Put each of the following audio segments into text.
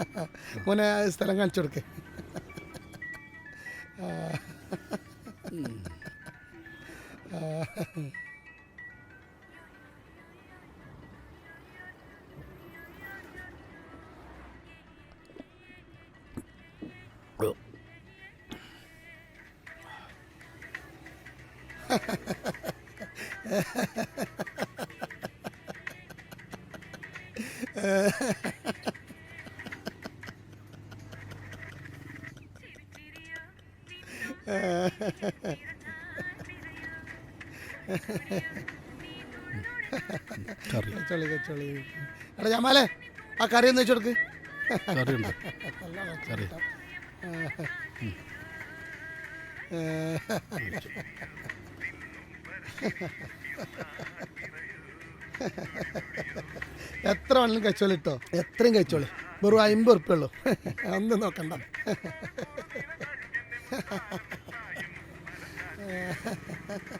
Bueno, estarán al chorque. കൊടുക്ക് കച്ചോളി കച്ചോളി. എടാ ജമാലേ ആ കറി ഒന്ന് വെച്ചു കൊടുക്ക്. കറിയുണ്ട്. കറി. എത്ര വേണമെങ്കിലും കഴിച്ചോളി ഇട്ടോ? എത്രയും കഴിച്ചോളി വെറും അമ്പത് ഉറുപ്പ്യ ഉള്ളൂ. ഒന്നും നോക്കണ്ട.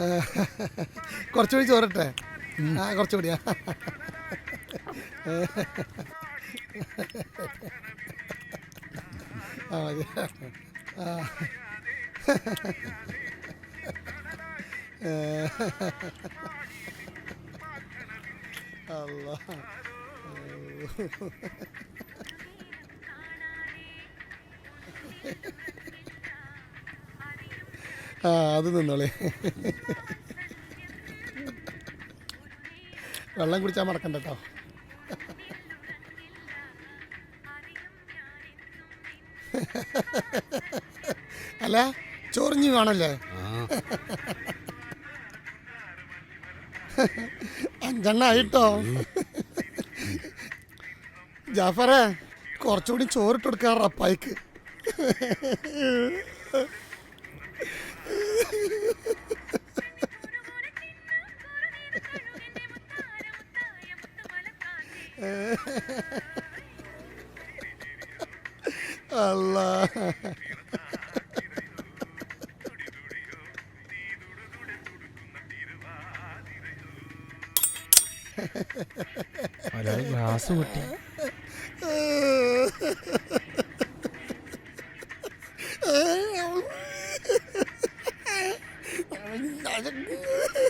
കുറച്ചുകൂടി ചോറട്ടെ? ആ കുറച്ചുകൂടിയാ. ആ മതി. ആ. അല്ലാ ആ അത് നിന്നോളേ. വെള്ളം കുടിച്ചാൽ മറക്കണ്ട കേട്ടോ അല്ല ചൊറിഞ്ഞു കാണല്ലേ? അഞ്ചെണ്ണ ആയിട്ടോ? ജാഫറെ കുറച്ചുകൂടി ചോറിട്ട് കൊടുക്കാറ് അപ്പായിക്ക് അല്ലാ ഒരാൾ ഗ്ലാസ് പൊട്ടി.